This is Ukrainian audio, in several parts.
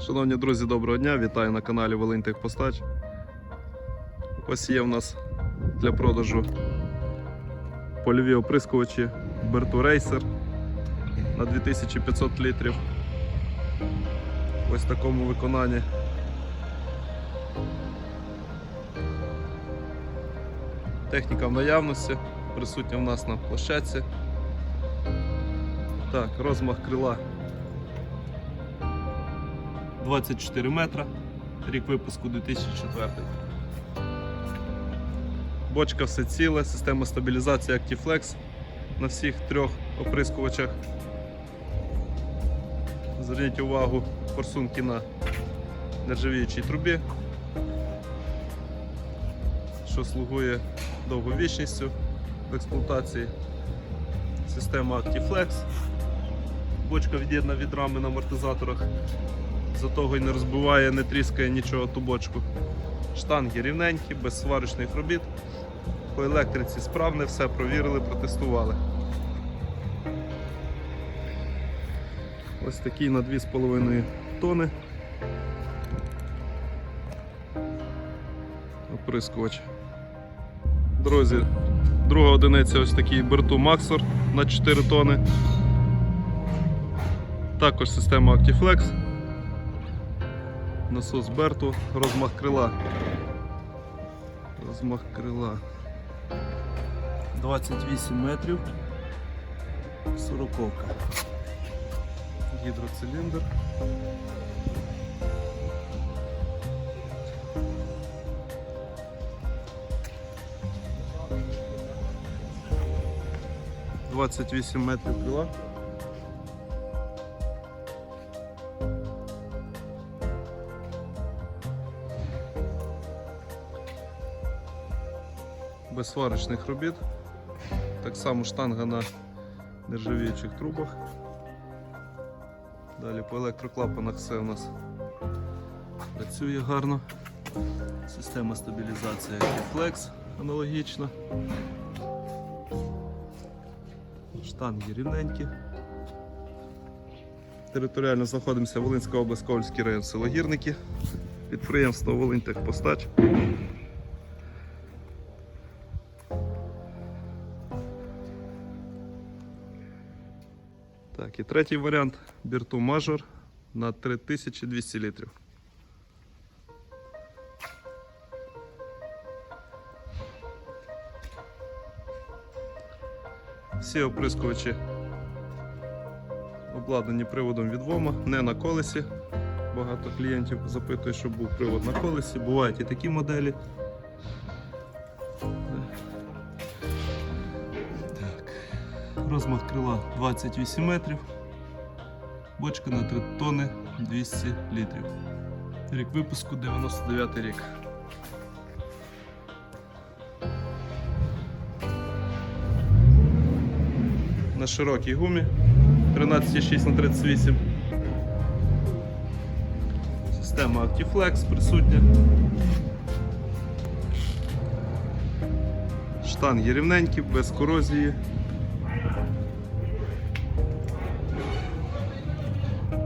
Шановні друзі, доброго дня! Вітаю на каналі Волинь Техпостач. Ось є в нас для продажу польові оприскувачі Bertu Racer на 2500 літрів. Ось в такому виконанні. Техніка в наявності, присутня в нас на площадці. Так, розмах крила 24 метра, рік випуску 2004. Бочка все ціле, система стабілізації Actiflex на всіх трьох оприскувачах. Зверніть увагу форсунки на нержавіючій трубі, що слугує довговічністю в експлуатації. Система Actiflex. Бочка від'єднана від рами на амортизаторах, за того й не розбиває, не тріскає нічого ту бочку. Штанги рівненькі, без сварочних робіт. По електриці справне, все провірили, протестували. Ось такий на 2,5 тони. Оприскувач. Друзі, друга одиниця ось такий Берту Maxor на 4 тони. Також система Actiflex. Насос Берту, розмах крила. Розмах крила. 28 метрів. 40. Гідроциліндр. Двадцять вісім метрів крила. Без сварочних робіт. Так само штанга на нержавіючих трубах. Далі по електроклапанах все у нас працює гарно. Система стабілізації Flex аналогічна. Штанги рівненькі. Територіально знаходимося Волинська область, Ковальський район, село Гірники. Підприємство Волинь Техпостач. Так, і третій варіант Бірту Мажор на 3200 літрів. Всі оприскувачі обладнані приводом від ВОМа, не на колесі. Багато клієнтів запитує, щоб був привод на колесі. Бувають і такі моделі. Розмах крила 28 метрів. Бочка на 3 тонни 200 літрів. Рік випуску 99 рік. На широкій гумі 13,6 на 38. Система Actiflex присутня. Штанги рівненькі, без корозії.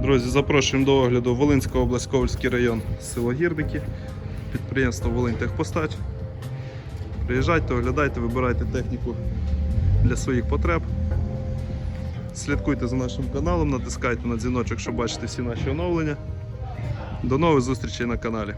Друзі, запрошуємо до огляду Волинська область, район, село Гірники, підприємство Волинь Техпостач. Приїжджайте, оглядайте, вибирайте техніку для своїх потреб. Слідкуйте за нашим каналом, натискайте на дзвіночок, щоб бачити всі наші оновлення. До нових зустрічей на каналі.